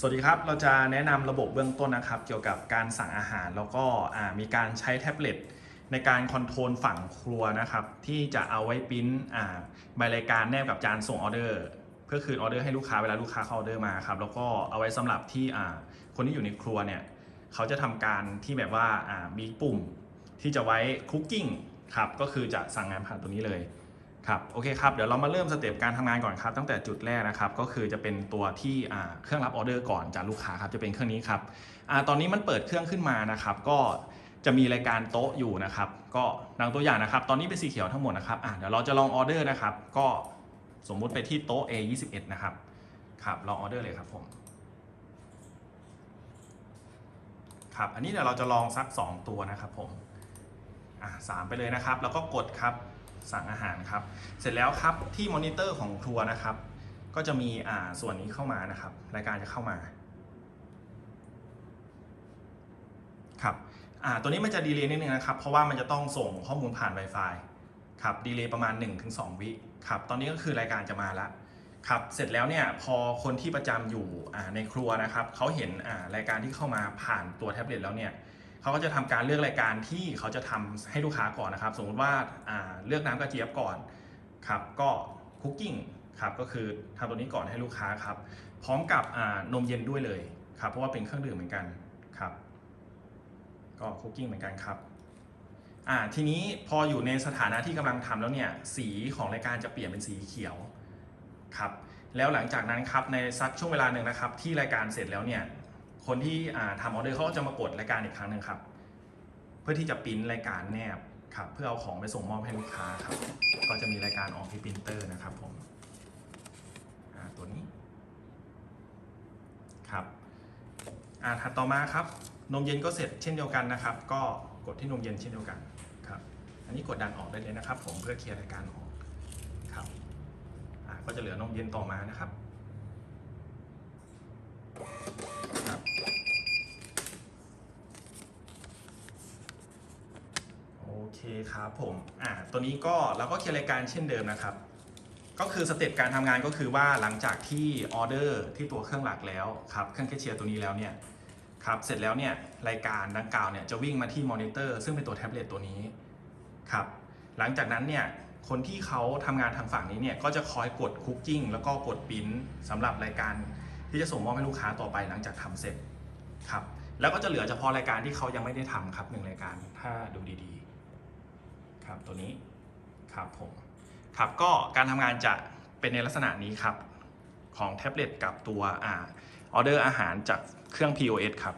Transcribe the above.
สวัสดีครับ เราจะแนะนำระบบเบื้องต้นนะครับ เกี่ยวกับการสั่งอาหารแล้วก็มีการใช้แท็บเล็ตในการคอนโทรลฝั่งครัวนะครับ ที่จะเอาไว้ปริ้นใบรายการแนบกับจานส่งออเดอร์ เพื่อคืนออเดอร์ให้ลูกค้าเวลาลูกค้าเข้าออเดอร์มาครับแล้วก็เอาไว้สำหรับที่คนที่อยู่ในครัวเนี่ยเขาจะทำการที่แบบว่ามีปุ่มที่จะไว้คุกกิ้งครับก็คือจะสั่งงานผ่านตัวนี้เลย ครับโอเคครับเดี๋ยวเรามาเริ่มสเต็ปการทำงานก่อนครับตั้งแต่จุดแรกนะครับก็คือจะเป็นตัวที่เครื่องรับออเดอร์ก่อนจากลูกค้าครับจะเป็นเครื่องนี้ครับอตอนนี้มันเปิดเครื่องขึ้นมานะครับก็จะมีรายการโต๊ะอยู่นะครับก็ดังตัวอย่างนะครับ ตอนนี้เป็นสีเขียวทั้งหมดนะครับเดี๋ยวเราจะลองออเดอร์นะครับก็สมมุติไปที่โต๊ะ A21 นะครับครับลองออเดอร์เลยครับผมครับอันนี้เดี๋ยวเราจะลองสัก 2 ตัวนะครับผมอ่าสามไปเลยนะครับ แล้วก็กดครับ สั่งอาหารครับ เสร็จแล้วครับที่มอนิเตอร์ของครัวนะครับ ก็จะมีอ่าส่วนนี้เข้ามานะครับ รายการจะเข้ามาครับอ่าตัวนี้มันจะดีเลย์นิดนึงนะครับ เพราะว่ามันจะต้องส่งข้อมูลผ่าน Wi-Fi ครับดีเลย์ประมาณ 1-2 วิครับตอนนี้ก็คือรายการจะมาแล้วครับเสร็จแล้วเนี่ยพอคนที่ประจำอยู่อ่าในครัวนะครับเขาเห็นอ่ารายการที่เข้ามาผ่านตัวแท็บเล็ตแล้วเนี่ย เขาก็จะทำการเลือกรายการที่เขาจะทำให้ลูกค้าก่อนนะครับ สมมติว่าาเลือกน้ำกระเจี๊ยบก่อนครับ ก็คุกกิ้งครับก็คือทำตัวนี้ก่อนให้ลูกค้าครับ พร้อมกับนมเย็นด้วยเลยครับ เพราะว่าเป็นเครื่องดื่มเหมือนกันครับ ก็คุกกิ้งเหมือนกันครับอ่าทีนี้พออยู่ในสถานะที่กำลังทำแล้วเนี่ยสีของรายการจะเปลี่ยนเป็นสีเขียวครับแล้วหลังจากนั้นครับในสักช่วงเวลาหนึ่งนะครับ ที่รายการเสร็จแล้วเนี่ย คนที่ทำออเดอร์เขาก็จะมากดรายการอีกครั้งหนึ่งครับ เพื่อที่จะปริ้นรายการแนบครับเพื่อเอาของไปส่งมอบให้ลูกค้าครับ ก็จะมีรายการออกที่ปรินเตอร์นะครับผมตัวนี้ครับอ่าถัดต่อมาครับ นมเย็นก็เสร็จเช่นเดียวกันนะครับ ก็กดที่นมเย็นเช่นเดียวกันครับ อันนี้กดดันออกได้เลยนะครับ ผมเพื่อเคลียร์รายการออกครับอ่าก็จะเหลือนมเย็นต่อมานะครับโอเคครับผมอ่าตัวนี้ก็เราก็เคลียร์รายการเช่นเดิมนะครับ ก็คือสเต็ปการทำงานก็คือว่าหลังจากที่ออเดอร์ที่ตัวเครื่องหลักแล้วครับเครื่องแคชเชียร์ตัวนี้แล้วเนี่ยครับเสร็จแล้วเนี่ยรายการดังกล่าวเนี่ยจะวิ่งมาที่มอนิเตอร์ซึ่งเป็นตัวแท็บเล็ตตัวนี้ครับหลังจากนั้นเนี่ยคนที่เขาทำงานทางฝั่งนี้เนี่ยก็จะคอยกดคุกกิ้งแล้วก็กดปิ้นสำหรับรายการที่จะส่งมอบให้ลูกค้าต่อไปหลังจากทำเสร็จครับแล้วก็จะเหลือเฉพาะรายการที่เขายังไม่ได้ทำครับหนึ่งรายการถ้าดูดีๆ ครับตัวนี้ครับผมครับก็การทำงานจะเป็นในลักษณะนี้ครับ ของแท็บเล็ตกับตัวออเดอร์อาหารจากเครื่อง POS ครับ